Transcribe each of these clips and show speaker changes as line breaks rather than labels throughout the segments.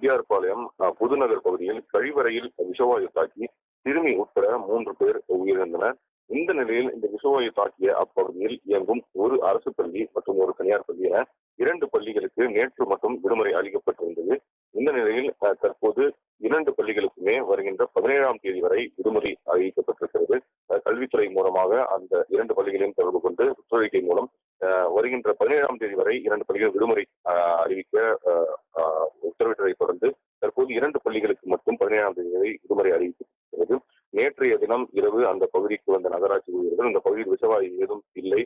ரெட்டியார்பாளையம் பாளையம் புதுநகர் பகுதியில் கழிவறையில் விஷவாயு தாக்கி சிறுமி உட்பட மூன்று பேர் உயிரிழந்தனர். இந்த நிலையில் இந்த விஷவாயு தாக்கிய அப்பகுதியில் இயங்கும் ஒரு அரசு பள்ளி மற்றும் ஒரு தனியார் பள்ளி என இரண்டு பள்ளிகளுக்கு நேற்று மட்டும் விடுமுறை அளிக்கப்பட்டிருந்தது. இந்த நிலையில் தற்போது இரண்டு பள்ளிகளுக்குமே வருகின்ற பதினேழாம் தேதி வரை விடுமுறை அறிவிக்கப்பட்டிருக்கிறது. கல்வித்துறை மூலமாக அந்த இரண்டு பள்ளிகளையும் தொடர்பு கொண்டு சுற்றறிக்கை மூலம் அஹ், வருகின்ற பதினேழாம் தேதி வரை இரண்டு பள்ளிகள் விடுமுறை அஹ், அறிவிக்க அஹ், அஹ், உத்தரவிட்டதை தொடர்ந்து தற்போது இரண்டு பள்ளிகளுக்கு மட்டும் பதினேழாம் தேதி வரை விடுமுறை அறிவிக்கப்பட்டிருக்கிறது நேற்றைய தினம் இரவு அந்த பகுதிக்கு வந்த நகராட்சி ஊழியர்கள் இந்த பகுதியில் விஷவாயு ஏதும் இல்லை.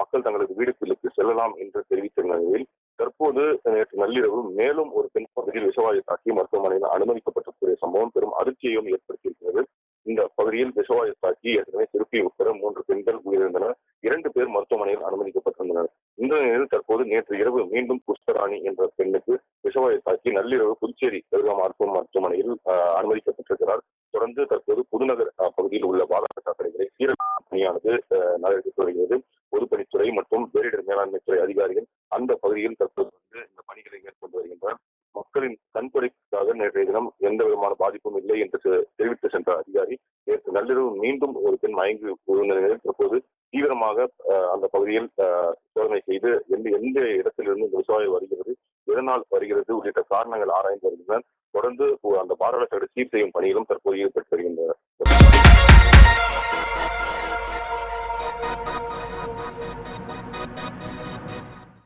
மக்கள் தங்களது வீடுகளுக்கு செல்லலாம் என்று தெரிவித்த நிலையில் தற்போது நேற்று நள்ளிரவு மேலும் ஒரு பெண் பகுதியில் விஷவாயு தாக்கி மருத்துவமனையில் அனுமதிக்கப்பட்டிருக்கிற சம்பவம் பெரும் அதிர்ச்சியையும் ஏற்படுத்தியிருக்கிறது. இந்த பகுதியில் விஷவாயு தாக்கி ஏற்கனவே திருப்பி உட்பட மூன்று பெண்கள் உயிரிழந்தனர் இரண்டு பேர் மருத்துவமனையில் அனுமதிக்கப்பட்டிருந்தனர் இந்த நிலையில் தற்போது நேற்று இரவு மீண்டும் புஷ்கராணி என்ற பெண்ணுக்கு விஷவாயு தாக்கி நள்ளிரவு புதுச்சேரி பெருகா மருத்துவ மருத்துவமனையில் அனுமதிக்கப்பட்டிருக்கிறார். தொடர்ந்து தற்போது புதுநகர் பகுதியில் உள்ள பாதாள சாக்கடைகளை பணியானது அஹ், நடைபெற்று வருகிறது பொதுப்பணித்துறை மற்றும் பேரிடர் மேலாண்மை துறை அதிகாரிகள் அந்த பகுதியில் தற்போது வந்து இந்த பணிகளை மேற்கொண்டு வருகின்றனர். மக்களின் கண்துடைப்புக்காக நேற்றைய தினம் எந்த விதமான பாதிப்பும் இல்லை என்று தெரிவித்து சென்ற அதிகாரி நேற்று நள்ளிரவு மீண்டும் ஒரு பெண் மயங்கி விழுந்த நிலையில் தற்போது தீவிரமாக அஹ், அந்த பகுதியில் சோதனை செய்து எந்த எந்த இடத்திலிருந்து இந்த விஷவாயு வருகிறது எதனால் வருகிறது உள்ளிட்ட காரணங்கள் ஆராய்ந்து வருகின்றனர் தொடர்ந்து அந்த பாதாள சீர் செய்யும் பணியிலும் தற்போது ஈடுபட்டு வருகின்றனர்